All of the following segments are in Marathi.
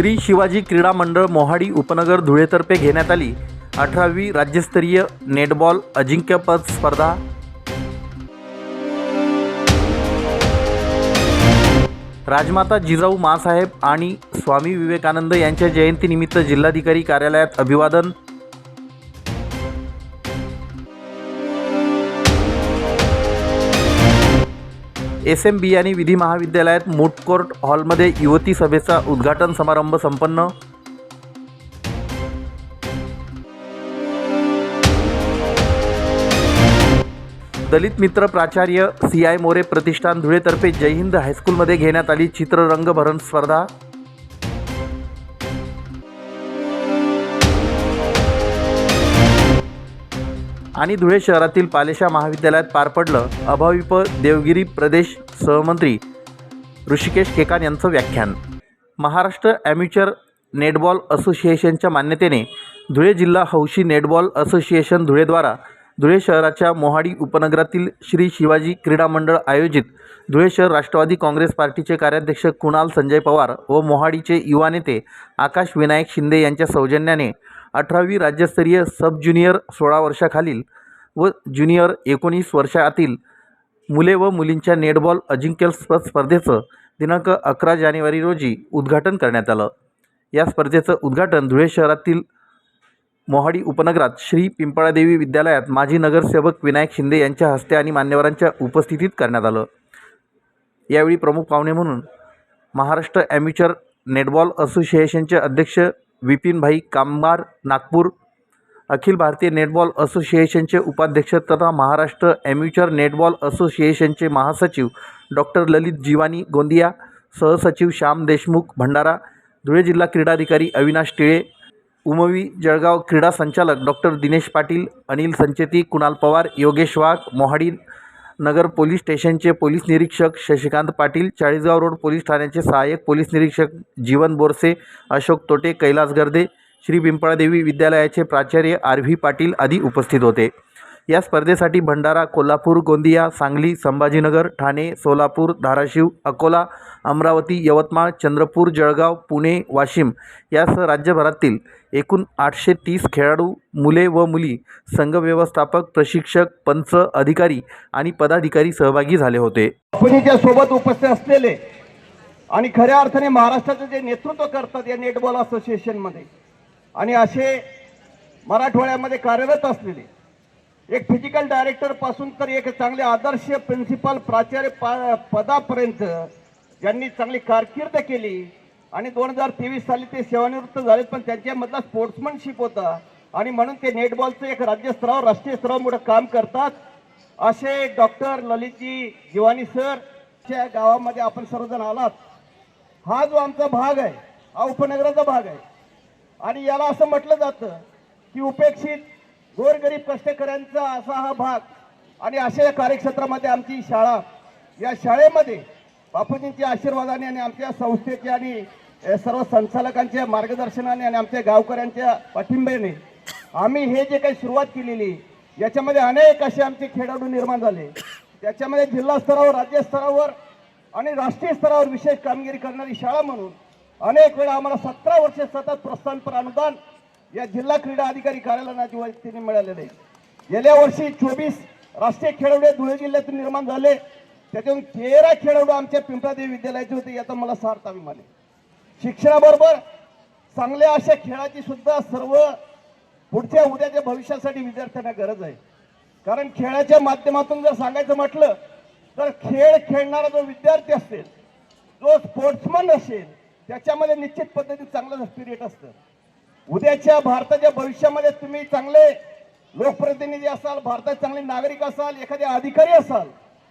श्री शिवाजी क्रीडा मंडळ मोहाडी उपनगर धुळेतर्फे घेण्यात आली. अठरावी राज्यस्तरीय नेटबॉल अजिंक्यपद स्पर्धा. राजमाता जिजाऊ मासाहेब आणि स्वामी विवेकानंद यांच्या जयंतीनिमित्त जिल्हाधिकारी कार्यालयात अभिवादन. एस एम बी आणि विधी महाविद्यालयात मूट कोर्ट हॉलमध्ये युवती सभेचा उद्घाटन समारंभ संपन्न. दलित मित्र प्राचार्य सी आय मोरे प्रतिष्ठान धुळेतर्फे जय हिंद हायस्कूलमध्ये घेण्यात आली चित्ररंगभरण स्पर्धा. आणि धुळे शहरातील पालेशा महाविद्यालयात पार पडलं. अभाविप देवगिरी प्रदेश सहमंत्री ऋषिकेश केकान यांचं व्याख्यान. महाराष्ट्र ॲम्युचर नेटबॉल असोसिएशनच्या मान्यतेने धुळे जिल्हा हौशी नेटबॉल असोसिएशन धुळेद्वारा धुळे शहराच्या मोहाडी उपनगरातील श्री शिवाजी क्रीडा मंडळ आयोजित धुळे शहर राष्ट्रवादी काँग्रेस पार्टीचे कार्याध्यक्ष कुणाल संजय पवार व मोहाडीचे युवा नेते आकाश विनायक शिंदे यांच्या सौजन्याने अठरावी राज्यस्तरीय सब ज्युनियर सोळा वर्षाखालील व ज्युनियर एकोणीस वर्षातील मुले व मुलींच्या नेटबॉल अजिंक्यपद स्पर्धेचं दिनांक अकरा जानेवारी रोजी उद्घाटन करण्यात आलं. या स्पर्धेचं उद्घाटन धुळे शहरातील मोहाडी उपनगरात श्री पिंपळादेवी विद्यालयात माजी नगरसेवक विनायक शिंदे यांच्या हस्ते आणि मान्यवरांच्या उपस्थितीत करण्यात आलं. यावेळी प्रमुख पाहुणे म्हणून महाराष्ट्र ॲम्युचर नेटबॉल असोसिएशनचे अध्यक्ष विपिनभाई कामगार नागपूर. अखिल भारतीय नेटबॉल असोसिएशनचे उपाध्यक्ष तथा महाराष्ट्र ॲम्युचर नेटबॉल असोसिएशनचे महासचिव डॉक्टर ललित जीवानी गोंदिया सहसचिव श्याम देशमुख भंडारा धुळे जिल्हा क्रीडाधिकारी अविनाश टिळे उमवी जळगाव क्रीडा संचालक डॉक्टर दिनेश पाटील अनिल संचेती कुणाल पवार योगेश वाघ मोहाडी नगर पोलीस स्टेशनचे पोलीस निरीक्षक शशिकांत पाटील चाळीसगाव रोड पोलीस ठाण्याचे सहाय्यक पोलीस निरीक्षक जीवन बोरसे अशोक तोटे कैलास गर्दे श्री पिंपळादेवी विद्यालयाचे प्राचार्य आर व्ही पाटील आदी उपस्थित होते. या स्पर्धेसाठी भंडारा कोल्हापूर गोंदिया सांगली संभाजीनगर ठाणे सोलापूर धाराशिव अकोला अमरावती यवतमाळ चंद्रपूर जळगाव पुणे वाशिम यासह राज्यभरातील एकूण आठशे तीस खेळाडू मुले व मुली संघ व्यवस्थापक प्रशिक्षक पंच अधिकारी आणि पदाधिकारी सहभागी झाले होते. कंपनीच्या सोबत उपस्थित असलेले आणि खऱ्या अर्थाने महाराष्ट्राचं जे नेतृत्व करतात या नेटबॉल असोसिएशनमध्ये आणि असे मराठवाड्यामध्ये कार्यरत असलेले एक फिजिकल डायरेक्टरपासून तर एक चांगले आदर्श प्रिन्सिपल प्राचार्य पा पदापर्यंत ज्यांनी चांगली कारकीर्द केली. आणि दोन हजार तेवीस साली ते सेवानिवृत्त झाले पण त्यांच्यामधला स्पोर्ट्समनशिप होता. आणि म्हणून ते नेटबॉलचं एक राज्यस्तरावर राष्ट्रीय स्तरावर मोठं काम करतात. असे डॉक्टर ललितजी जिवानी सर च्या गावामध्ये आपण सर्वजण आलात. हा जो आमचा भाग आहे हा उपनगराचा भाग आहे. आणि याला असं म्हटलं जातं की उपेक्षित गोरगरीब कष्टकऱ्यांचा असा हा भाग आणि अशा या कार्यक्षेत्रामध्ये आमची शाळा या शाळेमध्ये बापूजींच्या आशीर्वादाने आणि आमच्या संस्थेचे आणि सर्व संचालकांच्या मार्गदर्शनाने आणि आमच्या गावकऱ्यांच्या पाठिंब्याने आम्ही हे जे काही सुरुवात केलेली याच्यामध्ये अनेक असे आमचे खेळाडू निर्माण झाले. त्याच्यामध्ये जिल्हा स्तरावर राज्य स्तरावर आणि राष्ट्रीय स्तरावर विशेष कामगिरी करणारी शाळा म्हणून अनेक वेळा आम्हाला सतरा वर्षे सतत प्रोत्साहनपर अनुदान या जिल्हा क्रीडा अधिकारी कार्यालयाच्या वतीने मिळालेले आहे गेल्या वर्षी चोवीस राष्ट्रीय खेळाडू धुळे जिल्ह्यातून निर्माण झाले. त्याच्यातून तेरा खेळाडू आमच्या पिंपळादेवी विद्यालयाचे होते याचा मला सार्थ अभिमान आहे. शिक्षणाबरोबर चांगल्या अशा खेळाची सुद्धा सर्व पुढच्या उद्याच्या भविष्यासाठी विद्यार्थ्यांना गरज आहे. कारण खेळाच्या माध्यमातून जर सांगायचं म्हटलं तर खेळ खेळणारा जो विद्यार्थी असेल जो स्पोर्ट्समन असेल त्याच्यामध्ये निश्चित पद्धतीने चांगलं स्पिरिट असतं. उद्याच्या भारताच्या भविष्यामध्ये तुम्ही चांगले लोकप्रतिनिधी असाल भारतात चांगले नागरिक असाल एखादे अधिकारी असाल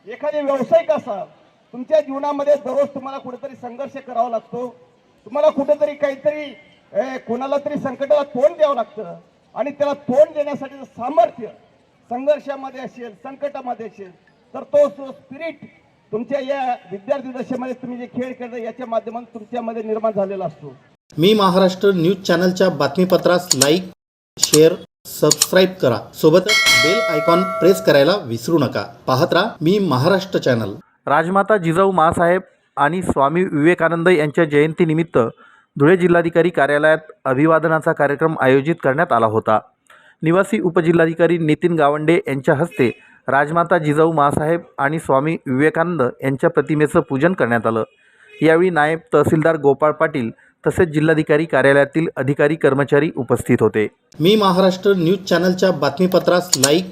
एखादे व्यावसायिक असाल तुमच्या जीवनामध्ये दररोज तुम्हाला कुठेतरी संघर्ष करावा लागतो. तुम्हाला कुठेतरी काहीतरी ए, कोणाला तरी संकटाला तोंड द्यावं लागतं आणि त्याला तोंड देण्यासाठी सामर्थ्य संघर्षामध्ये असेल संकटामध्ये असेल तर तो जो स्पिरिट तुमच्या या विद्यार्थी दशेमध्ये तुम्ही जे खेळ खेळता याच्या माध्यमातून तुमच्यामध्ये निर्माण झालेला असतो. मी महाराष्ट्र न्यूज चॅनलच्या बातमीपत्रास लाईक शेअर सबस्क्राईब करा. सोबतच बेल आयकॉन प्रेस करायला विसरू नका. पाहत राहा मी महाराष्ट्र चॅनल. राजमाता जिजाऊ माँसाहेब आणि स्वामी विवेकानंद यांच्या जयंतीनिमित्त धुळे जिल्हाधिकारी कार्यालयात अभिवादनाचा कार्यक्रम आयोजित करण्यात आला होता. निवासी उपजिल्हाधिकारी नितीन गावंडे यांच्या हस्ते राजमाता जिजाऊ माँसाहेब आणि स्वामी विवेकानंद यांच्या प्रतिमेचं पूजन करण्यात आलं. यावेळी नायब तहसीलदार गोपाळ पाटील तसेच जिल्हाधिकारी कार्यालयातील अधिकारी कर्मचारी उपस्थित होते. मी महाराष्ट्र न्यूज चॅनलच्या बातमीपत्रास लाईक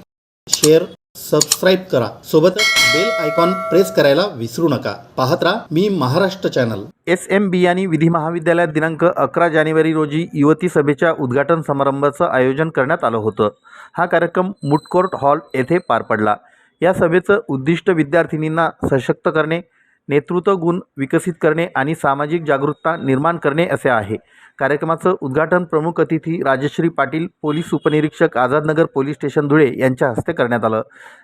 शेअर सबस्क्राईब करा. सोबतच बेल आयकॉन प्रेस करायला विसरू नका. पाहत राहा Mi Maharashtra channel. S M Biyani विधी महाविद्यालयात दिनांक अकरा जानेवारी रोजी युवती सभेच्या उद्घाटन समारंभाचं आयोजन करण्यात आलं होतं. हा कार्यक्रम मुटकोर्ट हॉल येथे पार पडला. या सभेचं उद्दिष्ट विद्यार्थिनींना सशक्त करणे नेतृत्व गुण विकसित करणे आणि सामाजिक जागरूकता निर्माण करणे असे आहे. कार्यक्रमाचं उद्घाटन प्रमुख अतिथी राजश्री पाटील पोलीस उपनिरीक्षक आझादनगर पोलीस स्टेशन धुळे यांच्या हस्ते करण्यात आलं.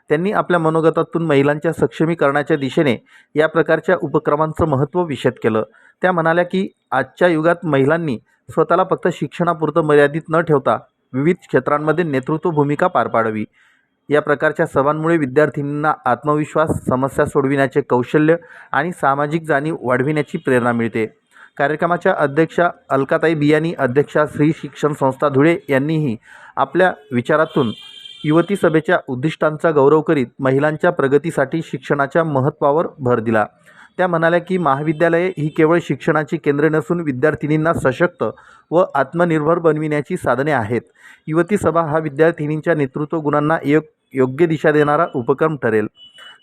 त्यांनी आपल्या मनोगतातून महिलांच्या सक्षमीकरणाच्या दिशेने या प्रकारच्या उपक्रमांचं महत्त्व विशद केलं. त्या म्हणाल्या की आजच्या युगात महिलांनी स्वतःला फक्त शिक्षणापुरतं मर्यादित न ठेवता विविध क्षेत्रांमध्ये नेतृत्व भूमिका पार पाडावी. या प्रकारच्या सभांमुळे विद्यार्थिनींना आत्मविश्वास समस्या सोडविण्याचे कौशल्य आणि सामाजिक जाणीव वाढविण्याची प्रेरणा मिळते. कार्यक्रमाच्या अध्यक्षा अलकाताई बियानी अध्यक्षा श्री शिक्षण संस्था धुळे यांनीही आपल्या विचारातून युवती सभेच्या उद्दिष्टांचा गौरव करीत महिलांच्या प्रगतीसाठी शिक्षणाच्या महत्त्वावर भर दिला. त्या म्हणाल्या की महाविद्यालये ही केवळ शिक्षणाची केंद्रे नसून विद्यार्थिनींना सशक्त व आत्मनिर्भर बनविण्याची साधने आहेत. युवती सभा हा विद्यार्थिनींच्या नेतृत्व गुणांना एक योग्य दिशा देणारा उपक्रम ठरेल.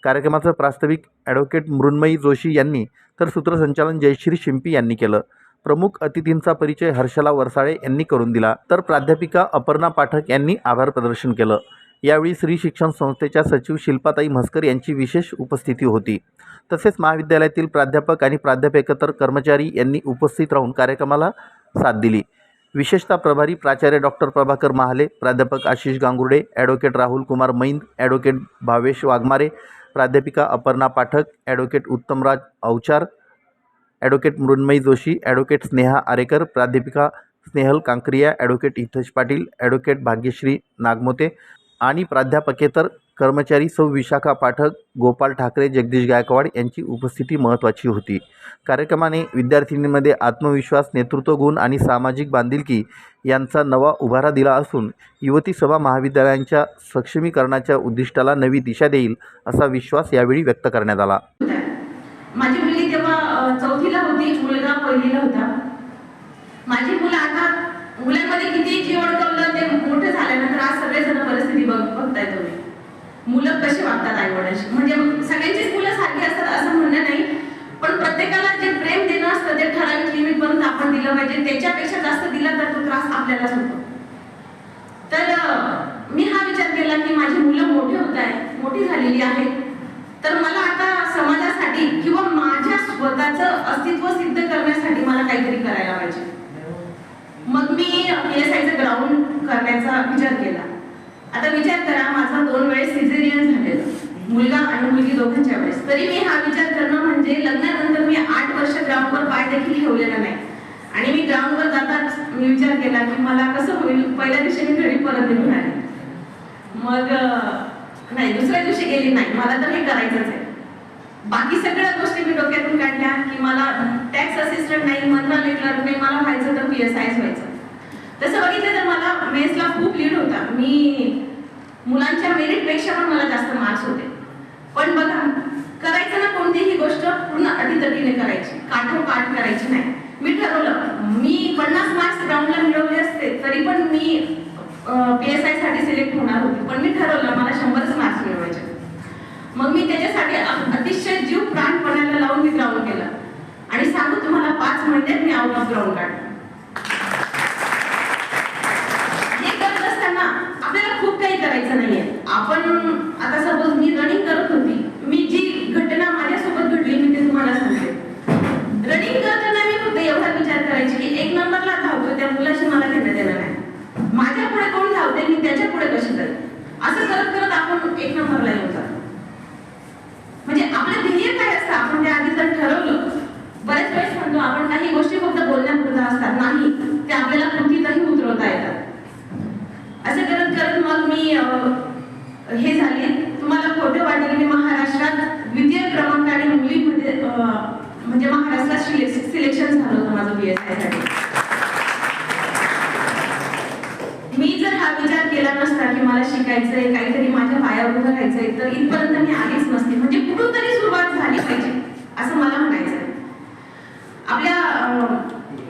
कार्यक्रमाचं प्रास्ताविक ॲडव्होकेट मृण्मयी जोशी यांनी तर सूत्रसंचालन जयश्री शिंपी यांनी केलं. प्रमुख अतिथींचा परिचय हर्षला वरसाळे यांनी करून दिला. तर प्राध्यापिका अपर्णा पाठक यांनी आभार प्रदर्शन केलं. यावेळी श्री शिक्षण संस्थेच्या सचिव शिल्पाताई म्हस्कर यांची विशेष उपस्थिती होती. तसेच महाविद्यालयातील प्राध्यापक आणि प्राध्यापकेतर कर्मचारी यांनी उपस्थित राहून कार्यक्रमाला साथ दिली. विशेषतः प्रभारी प्राचार्य डॉक्टर प्रभाकर महाले प्राध्यापक आशिष गांगुर्डे ॲडव्होकेट राहुल कुमार मैंद ॲडव्होकेट भावेश वाघमारे प्राध्यापिका Aparna Pathak advocate Uttamraj Avchar advocate Mrunmayi Joshi advocate Sneha Arekar प्राध्यापिका स्नेहल कांकरिया ॲडव्होकेट हितेश पाटील ॲडव्होकेट भाग्यश्री नागमोते आणि प्राध्यापकेतर कर्मचारी सौ विशाखा पाठक गोपाल ठाकरे जगदीश गायकवाड यांची उपस्थिती महत्त्वाची होती. कार्यक्रमाने विद्यार्थिनींमध्ये आत्मविश्वास नेतृत्व गुण आणि सामाजिक बांधिलकी यांचा नवा उभारा दिला असून युवती सभा महाविद्यालयांच्या सक्षमीकरणाच्या उद्दिष्टाला नवी दिशा देईल असा विश्वास यावेळी व्यक्त करण्यात आला. माझी मुलगी तेव्हा चौथीला होती मुलगा पहिलीला होता. माझी मुलं आता मुलांमध्ये किती जीवन अडकवलं ते मोठे झाल्यानंतर आज सगळेजण परिस्थिती बघ बघताय तुम्ही. मुलं कशी वागतात आई वडिलांशी म्हणजे सगळ्यांचीच मुलं सारखी असतात असं म्हणणं नाही पण प्रत्येकाला जे प्रेम देणं असतं ते ठराविक लिमिट पर्यंत आपण दिलं पाहिजे त्याच्यापेक्षा जास्त दिला तर तो त्रास आपल्यालाच होतो तर अ, मी हा विचार केला की माझी मुलं मोठी होत आहे मोठी झालेली आहेत तर मला आता समाजासाठी किंवा माझ्या स्वतःचं अस्तित्व सिद्ध करण्यासाठी मला काहीतरी करायला पाहिजे मग मी पी एस आयचं ग्राउंड करण्याचा विचार केला आता विचार करा माझा दोन वेळेस सिझेरियन झालेलं मुलगा आणि मुलगी दोघांच्या वेळेस तरी मी हा विचार करणं म्हणजे लग्नानंतर मी आठ वर्ष ग्राउंडवर पाय देखील ठेवलेला नाही. आणि मी ग्राउंडवर जाताच मी विचार केला की मला कसं होईल? पहिल्या दिवशी मी घरी परत निघून आले. मग नाही दुसऱ्या दिवशी गेली नाही. मला तर हे करायचंच आहे. बाकी सगळ्या गोष्टी मी डोक्यातून काढल्या की मला टॅक्स असिस्टंट नाही मंत्रालय क्लर्क नाही मला व्हायचं तर पी एस आयच व्हायचं. तसं बघितलं तर मला मेन्सला खूप लीड होता. मी मुलांच्या मेरिटपेक्षा पण मला जास्त मार्क्स होते. पण बघा करायचं ना कोणतीही गोष्ट पूर्ण अटीतटीने करायची. काठोकाठ करायची नाही. मी ठरवलं मी पन्नास मार्क्स ग्राउंडला मिळवले असते तरी पण मी पी एस आयसाठी सिलेक्ट होणार होती. पण मी ठरवलं मला शंभरच मार्क्स मिळवायचे. मग मी त्याच्यासाठी अतिशय जीव प्राणपणाला लावून मी ग्राउंड केलं. आणि सांगू तुम्हाला पाच महिन्यात मी आउट ऑफ ग्राउंड काढलं. हे करत असताना आपल्याला खूप काही करायचं नाहीये. आपण आता सपोज मी रनिंग करत होती मी जी घटना माझ्यासोबत घडली मी ते तुम्हाला सांगते रनिंग करताना मी फक्त एवढा विचार करायची की एक नंबरला धावतो त्या मुलाशी मला घेणं देणं नाही माझ्या पुढे कोण धावते मी त्याच्या पुढे कशी जाईल असं करत करत आपण एक नंबरला येऊन जातो म्हणजे आपलं ध्येय काय असतं आपण त्या आधी जर ठरवलं बऱ्याच वेळेस म्हणतो आपण काही गोष्टी फक्त बोलण्यापुरता असतात नाही ते आपल्याला कृतीतही उतरवता येतात असं करत करत मग मी अं, हे झाले तुम्हाला खोटं वाटेल मी महाराष्ट्रात द्वितीय क्रमांकाने मुलीमध्ये अं, म्हणजे महाराष्ट्रात सिलेक्शन झालं होतं माझं बी एस आयसाठी केला नसता की मला शिकायचंय काहीतरी माझ्या पायावर उभं राहायचंय तर इथपर्यंत मी आलीच नसते म्हणजे कुठून तरी सुरुवात झाली पाहिजे असं मला म्हणायचं आहे. आपल्या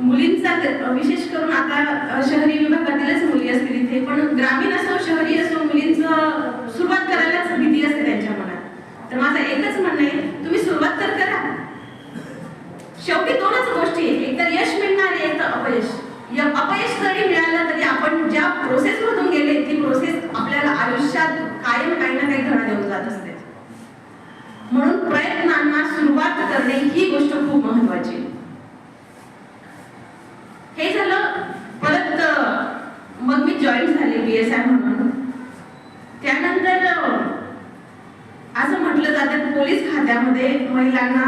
मुलींचा विशेष करून आता शहरी विभागातीलच मुली असतील इथे पण ग्रामीण असो शहरी असो मुलींचं सुरुवात करायलाच भीती असते त्यांच्या मनात तर माझं एकच म्हणणं आहे तुम्ही सुरुवात तर करा शेवटी दोनच गोष्टी आहेत एक तर यश मिळणार आहे एक तर अपयश या अपयश जरी मिळालं तरी आपण ज्या प्रोसेस मधून गेले ती प्रोसेस आपल्याला आयुष्यात कायम काही ना काही धडा देऊन जात असते म्हणून प्रयत्नांना सुरुवात करणे ही गोष्ट खूप महत्वाची आहे. हे झालं परत अं, मग मी जॉईन झाले बी एस आय म्हणून त्यानंतर अं, असं म्हटलं जातं पोलीस खात्यामध्ये महिलांना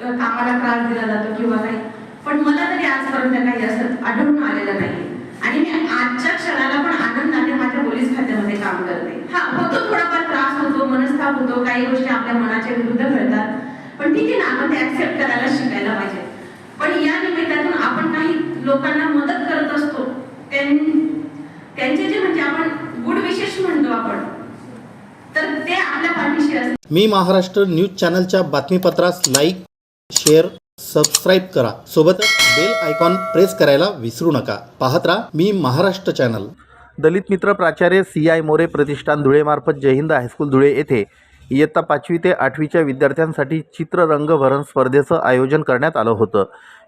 अं, कामाला त्रास दिला जातो किंवा काही पण मला तरी आजपर्यंत काही असं आढळून आलेलं नाही आणि मी आजच्या क्षणाला पण आनंदाने माझ्या पोलीस खात्यामध्ये काम करते हा होतो थोडाफार त्रास होतो मनस्ताप होतो काही गोष्टी आपल्या विरुद्ध घडतात पण ठीक आहे ना आपण ते ऍक्सेप्ट करायला शिकायला पाहिजे. पण या निमित्तातून आपण काही लोकांना मदत करत असतो त्यां- त्यांचे जे म्हणजे आपण गुड विशेष म्हणतो आपण तर ते आपल्या पाठीशी असतात. मी महाराष्ट्र न्यूज चॅनलच्या बातमीपत्रास लाईक शेअर सबस्क्राईब करा. सोबतच बेल आयकॉन प्रेस करायला विसरू नका. पाहत राहा मी महाराष्ट्र चॅनल. दलित मित्र प्राचार्य सी आय मोरे प्रतिष्ठान धुळेमार्फत जय हिंद हायस्कूल धुळे येथे इयत्ता पाचवी ते आठवीच्या विद्यार्थ्यांसाठी चित्ररंगभरण स्पर्धेचं आयोजन करण्यात आलं होतं.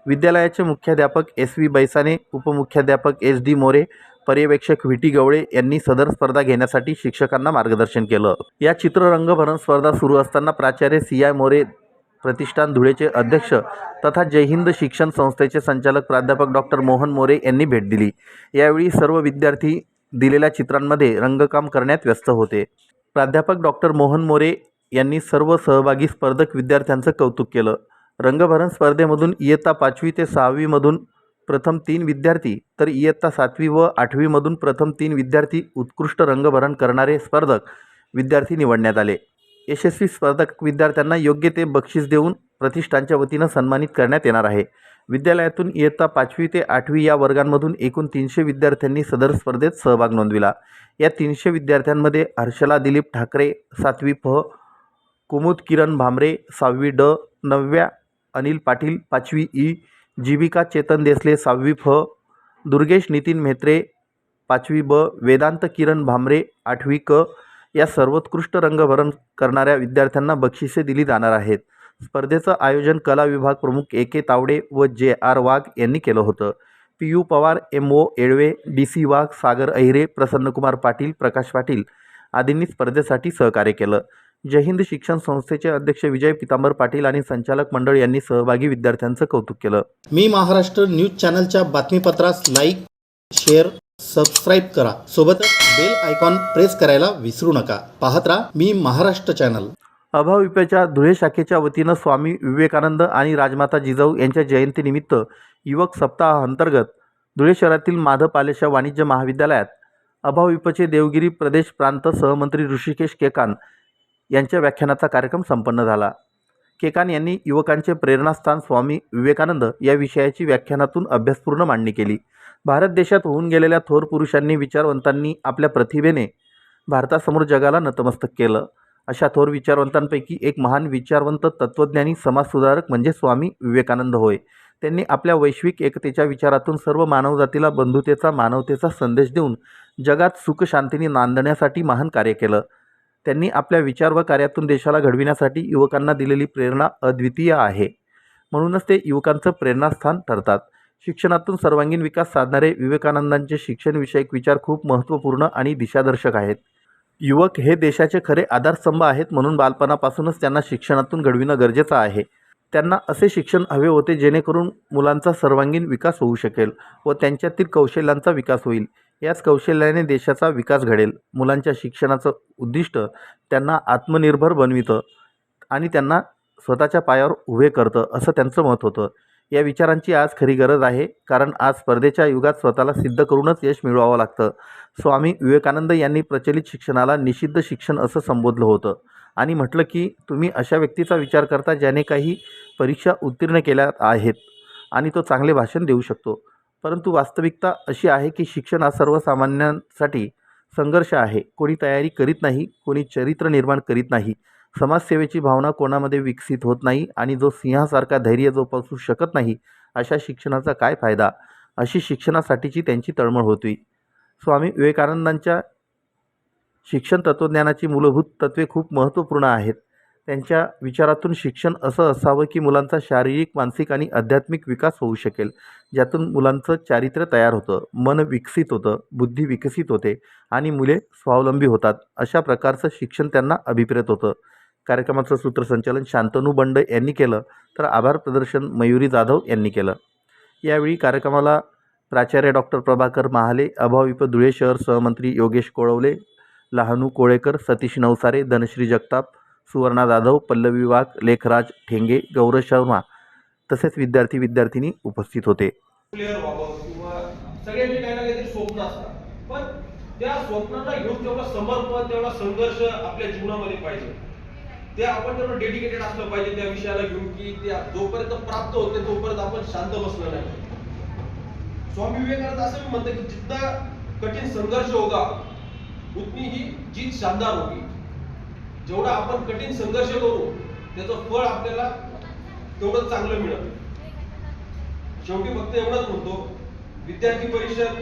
विद्यालयाचे मुख्याध्यापक एस व्ही बैसाने उपमुख्याध्यापक एस डी मोरे पर्यवेक्षक व्ही टी गवळे यांनी सदर स्पर्धा घेण्यासाठी शिक्षकांना मार्गदर्शन केलं. या चित्ररंगभरण स्पर्धा सुरू असताना प्राचार्य सी आय मोरे प्रतिष्ठान धुळेचे अध्यक्ष तथा जय हिंद शिक्षण संस्थेचे संचालक प्राध्यापक डॉक्टर मोहन मोरे यांनी भेट दिली. यावेळी सर्व विद्यार्थी दिलेल्या चित्रांमध्ये रंगकाम करण्यात व्यस्त होते. प्राध्यापक डॉक्टर मोहन मोरे यांनी सर्व सहभागी स्पर्धक विद्यार्थ्यांचं कौतुक केलं. रंगभरण स्पर्धेमधून इयत्ता पाचवी ते सहावीमधून प्रथम तीन विद्यार्थी तर इयत्ता सातवी व आठवीमधून प्रथम तीन विद्यार्थी उत्कृष्ट रंगभरण करणारे स्पर्धक विद्यार्थी निवडण्यात आले. यशस्वी स्पर्धक विद्यार्थ्यांना योग्य ते बक्षीस देऊन प्रतिष्ठानच्या वतीनं सन्मानित करण्यात येणार आहे. विद्यालयातून इयत्ता पाचवी ते आठवी या वर्गांमधून एकूण तीनशे विद्यार्थ्यांनी सदर स्पर्धेत सहभाग नोंदविला. या तीनशे विद्यार्थ्यांमध्ये हर्षला दिलीप ठाकरे सातवी फ. कुमुद किरण भामरे सहावी ड. नवव्या अनिल पाटील पाचवी ई. जीविका चेतन देसले सहावी फ. दुर्गेश नितीन म्हेत्रे पाचवी ब. वेदांत किरण भामरे आठवी क. या सर्वोत्कृष्ट रंगभरण करणाऱ्या विद्यार्थ्यांना बक्षिसे दिली जाणार आहेत. स्पर्धेचं आयोजन कला विभाग प्रमुख ए. के. तावडे व जे. आर. वाघ यांनी केलं होतं. P U Pawar M O Yelve D C Wagh Sagar Ahire Prasannakumar Patil Prakash Patil आदींनी स्पर्धेसाठी सहकार्य केलं. जय हिंद शिक्षण संस्थेचे अध्यक्ष विजय पितांबर पाटील आणि संचालक मंडळ यांनी सहभागी विद्यार्थ्यांचं कौतुक केलं. मी महाराष्ट्र न्यूज चॅनलच्या बातमीपत्रास लाईक शेअर सबस्क्राईब करा. सोबतच बेल आयकॉन प्रेस करायला विसरू नका. पाहत राहा मी महाराष्ट्र चॅनल. अभाविपच्या धुळे शाखेच्या वतीनं स्वामी विवेकानंद आणि राजमाता जिजाऊ यांच्या जयंतीनिमित्त युवक सप्ताह अंतर्गत धुळे शहरातील माधव पालेशा वाणिज्य महाविद्यालयात अभाविपचे देवगिरी प्रदेश प्रांत सहमंत्री ऋषिकेश केकान यांच्या व्याख्यानाचा कार्यक्रम संपन्न झाला. केकान यांनी युवकांचे प्रेरणास्थान स्वामी विवेकानंद या विषयाची व्याख्यानातून अभ्यासपूर्ण मांडणी केली. भारत देशात होऊन गेलेल्या थोर पुरुषांनी विचारवंतांनी आपल्या प्रतिभेने भारतासमोर जगाला नतमस्तक केलं. अशा थोर विचारवंतांपैकी एक महान विचारवंत तत्त्वज्ञानी समाजसुधारक म्हणजे स्वामी विवेकानंद होय. त्यांनी आपल्या वैश्विक एकतेच्या विचारातून सर्व मानवजातीला बंधुतेचा मानवतेचा संदेश देऊन जगात सुखशांतीने नांदण्यासाठी महान कार्य केलं. त्यांनी आपल्या विचार व कार्यातून देशाला घडविण्यासाठी युवकांना दिलेली प्रेरणा अद्वितीय आहे. म्हणूनच ते युवकांचं प्रेरणास्थान ठरतात. शिक्षणातून सर्वांगीण विकास साधणारे विवेकानंदांचे शिक्षणविषयक विचार खूप महत्त्वपूर्ण आणि दिशादर्शक आहेत. युवक हे देशाचे खरे आधारस्तंभ आहेत म्हणून बालपणापासूनच त्यांना शिक्षणातून घडविणं गरजेचं आहे. त्यांना असे शिक्षण हवे होते जेणेकरून मुलांचा सर्वांगीण विकास होऊ शकेल व त्यांच्यातील कौशल्यांचा विकास होईल. याच कौशल्याने देशाचा विकास घडेल. मुलांच्या शिक्षणाचं उद्दिष्ट त्यांना आत्मनिर्भर बनवितं आणि त्यांना स्वतःच्या पायावर उभे करतं असं त्यांचं मत होतं. या विचारांची आज खरी गरज आहे. कारण आज स्पर्धेच्या युगात स्वतःला सिद्ध करूनच यश मिळवावं लागतं. स्वामी विवेकानंद यांनी प्रचलित शिक्षणाला निषिद्ध शिक्षण असं संबोधलं होतं. आणि म्हटलं की तुम्ही अशा व्यक्तीचा विचार करता ज्याने काही परीक्षा उत्तीर्ण केल्या आहेत आणि तो चांगले भाषण देऊ शकतो. परंतु वास्तविकता अशी आहे की शिक्षण हा सर्वसामान्यांसाठी संघर्ष आहे. कोणी तयारी करीत नाही कोणी चरित्र निर्माण करीत नाही. समाजसेवेची भावना कोणामध्ये विकसित होत नाही आणि जो सिंहासारखा धैर्य जोपासू शकत नाही अशा शिक्षणाचा काय फायदा? अशी शिक्षणासाठीची त्यांची तळमळ होती. स्वामी विवेकानंदांच्या शिक्षण तत्त्वज्ञानाची मूलभूत तत्त्वे खूप महत्त्वपूर्ण आहेत. त्यांच्या विचारातून शिक्षण असं असावं की मुलांचा शारीरिक मानसिक आणि आध्यात्मिक विकास होऊ शकेल ज्यातून मुलांचं चारित्र्य तयार होतं मन विकसित होतं बुद्धी विकसित होते आणि मुले स्वावलंबी होतात अशा प्रकारचं शिक्षण त्यांना अभिप्रेत होतं. कार्यक्रमाचं सूत्रसंचालन शांतनू बंड यांनी केलं तर आभार प्रदर्शन मयुरी जाधव यांनी केलं. यावेळी कार्यक्रमाला प्राचार्य डॉक्टर प्रभाकर महाले अभाविप धुळे शहर सहमंत्री योगेश कोळवले लहानू कोळेकर सतीश नवसारे धनश्री जगताप सुवर्णा जाधव पल्लवी वाघ लेखराज ठेंगे गौरव शर्मा तसेच विद्यार्थी विद्यार्थिनी उपस्थित होते. पण त्या स्वप्नाला घेऊन तेवढा समर्पण तेवढा संघर्ष आपल्या जीवनामध्ये पाहिजे. ते आपण तेवढं डेडिकेटेड असलं पाहिजे त्या विषयाला घेऊन की त्या जोपर्यंत प्राप्त होते तोपर्यंत आपण शांत बसलं नाही स्वामी विवेकानंद असं मी म्हणतो की जितना कठीण संघर्ष होगा उतनी ही जीत शानदार होगी. जेवढा आपण कठीण संघर्ष करू त्याचं फळ आपल्याला तेवढं चांगलं मिळत शेवटी फक्त एवढंच म्हणतो विद्यार्थी परिषद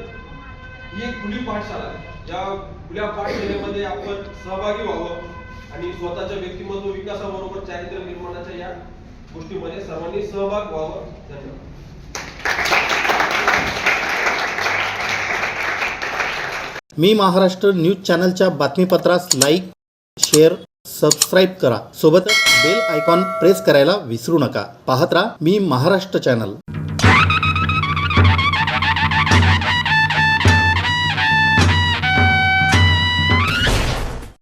ही एक खुली पाठशाळा आहे. या खुल्या पाठशाळेमध्ये आपण सहभागी व्हावं आणि स्वतःच्या व्यक्तिमत्व विकासाबरोबर चारित्र्य निर्माणाच्या या गोष्टीमध्ये सर्वांनी सहभाग व्हावा. धन्यवाद. मी महाराष्ट्र न्यूज चॅनलच्या बातमीपत्रास लाईक शेअर सबस्क्राईब करा. सोबतच बेल आयकॉन प्रेस करायला विसरू नका. पाहत राहा मी महाराष्ट्र चॅनल.